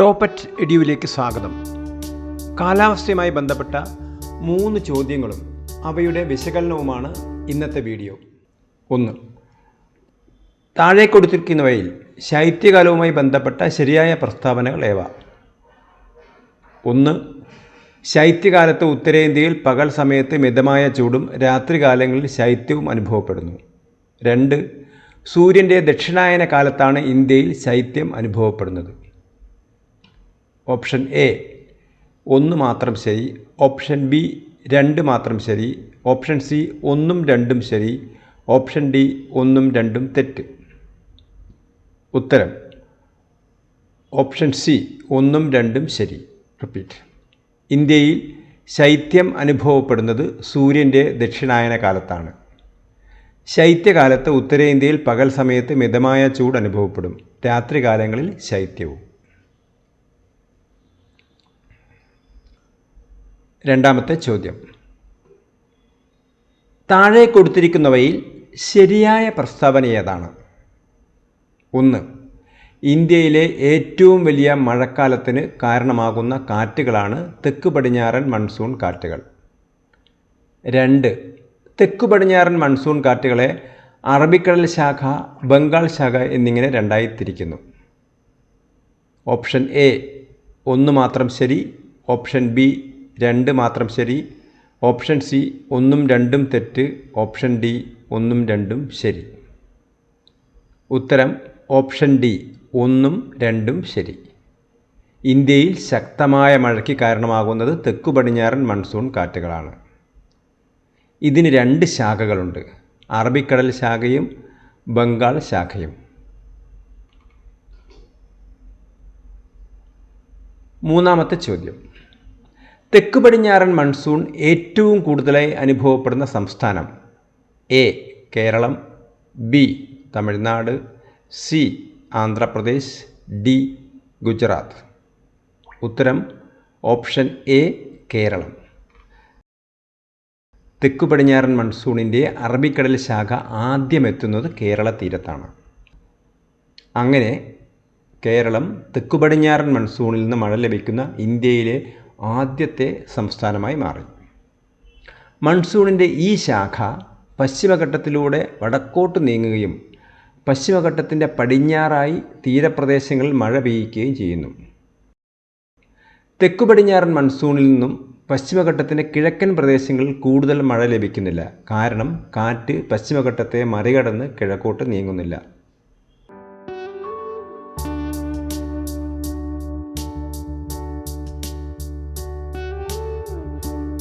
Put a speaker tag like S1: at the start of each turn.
S1: ടോപ്പറ്റ് എഡ്യൂവിലേക്ക് സ്വാഗതം. കാലാവസ്ഥയുമായി ബന്ധപ്പെട്ട മൂന്ന് ചോദ്യങ്ങളും അവയുടെ വിശകലനവുമാണ് ഇന്നത്തെ വീഡിയോ. ഒന്ന് താഴെ കൊടുത്തിരിക്കുന്നവയിൽ ശൈത്യകാലവുമായി ബന്ധപ്പെട്ട ശരിയായ പ്രസ്താവനകൾ ഏവ? ഒന്ന് ശൈത്യകാലത്ത് ഉത്തരേന്ത്യയിൽ പകൽ സമയത്ത് മിതമായ ചൂടും രാത്രികാലങ്ങളിൽ ശൈത്യവും അനുഭവപ്പെടുന്നു. രണ്ട് സൂര്യന്റെ ദക്ഷിണായന കാലത്താണ് ഇന്ത്യയിൽ ശൈത്യം അനുഭവപ്പെടുന്നത്. ഓപ്ഷൻ എ ഒന്ന് മാത്രം ശരി ഓപ്ഷൻ ബി രണ്ട് മാത്രം ശരി ഓപ്ഷൻ സി ഒന്നും രണ്ടും ശരി ഓപ്ഷൻ ഡി ഒന്നും രണ്ടും തെറ്റ്. ഉത്തരം ഓപ്ഷൻ സി ഒന്നും രണ്ടും ശരി. റിപ്പീറ്റ്. ഇന്ത്യയിൽ ശൈത്യം അനുഭവപ്പെടുന്നത് സൂര്യന്റെ ദക്ഷിണായന കാലത്താണ്. ശൈത്യകാലത്ത് ഉത്തരേന്ത്യയിൽ പകൽ സമയത്ത് മിതമായ ചൂട് അനുഭവപ്പെടും. രാത്രികാലങ്ങളിൽ ശൈത്യവും. രണ്ടാമത്തെ ചോദ്യം. താഴെ കൊടുത്തിരിക്കുന്നവയിൽ ശരിയായ പ്രസ്താവന ഏതാണ്? ഒന്ന് ഇന്ത്യയിലെ ഏറ്റവും വലിയ മഴക്കാലത്തിന് കാരണമാകുന്ന കാറ്റുകളാണ് തെക്ക് പടിഞ്ഞാറൻ മൺസൂൺ കാറ്റുകൾ. രണ്ട് തെക്ക് പടിഞ്ഞാറൻ മൺസൂൺ കാറ്റുകളെ അറബിക്കടൽ ശാഖ ബംഗാൾ ശാഖ എന്നിങ്ങനെ രണ്ടായി തിരിക്കുന്നു. ഓപ്ഷൻ എ ഒന്ന് മാത്രം ശരി ഓപ്ഷൻ ബി രണ്ട് മാത്രം ശരി. ഓപ്ഷൻ സി ഒന്നും രണ്ടും തെറ്റ്. ഓപ്ഷൻ ഡി ഒന്നും രണ്ടും ശരി. ഉത്തരം ഓപ്ഷൻ ഡി ഒന്നും രണ്ടും ശരി. ഇന്ത്യയിൽ ശക്തമായ മഴയ്ക്ക് കാരണമാകുന്നത് തെക്കു പടിഞ്ഞാറൻ മൺസൂൺ കാറ്റുകളാണ്. ഇതിന് രണ്ട് ശാഖകളുണ്ട്. അറബിക്കടൽ ശാഖയും ബംഗാൾ ശാഖയും. മൂന്നാമത്തെ ചോദ്യം. തെക്ക് പടിഞ്ഞാറൻ മൺസൂൺ ഏറ്റവും കൂടുതലായി അനുഭവപ്പെടുന്ന സംസ്ഥാനം. A. Keralam B. Tamil Nadu C. Andhra Pradesh D. Gujarat. ഉത്തരം ഓപ്ഷൻ എ കേരളം. തെക്കു പടിഞ്ഞാറൻ മൺസൂണിന്റെ അറബിക്കടൽ ശാഖ ആദ്യം എത്തുന്നത് കേരള തീരത്താണ്. അങ്ങനെ കേരളം തെക്കു പടിഞ്ഞാറൻ മൺസൂണിൽ നിന്ന് മഴ ലഭിക്കുന്ന ഇന്ത്യയിലെ ആദ്യത്തെ സംസ്ഥാനമായി മാറി. മൺസൂണിന്റെ ഈ ശാഖ പശ്ചിമഘട്ടത്തിലൂടെ വടക്കോട്ട് നീങ്ങുകയും പശ്ചിമഘട്ടത്തിന്റെ പടിഞ്ഞാറായി തീരപ്രദേശങ്ങളിൽ മഴ പെയ്യുകയും ചെയ്യുന്നു. തെക്കു പടിഞ്ഞാറൻ മൺസൂണിൽ നിന്നും പശ്ചിമഘട്ടത്തിന്റെ കിഴക്കൻ പ്രദേശങ്ങളിൽ കൂടുതൽ മഴ ലഭിക്കുന്നില്ല. കാരണം കാറ്റ് പശ്ചിമഘട്ടത്തെ മറികടന്ന് കിഴക്കോട്ട് നീങ്ങുന്നില്ല.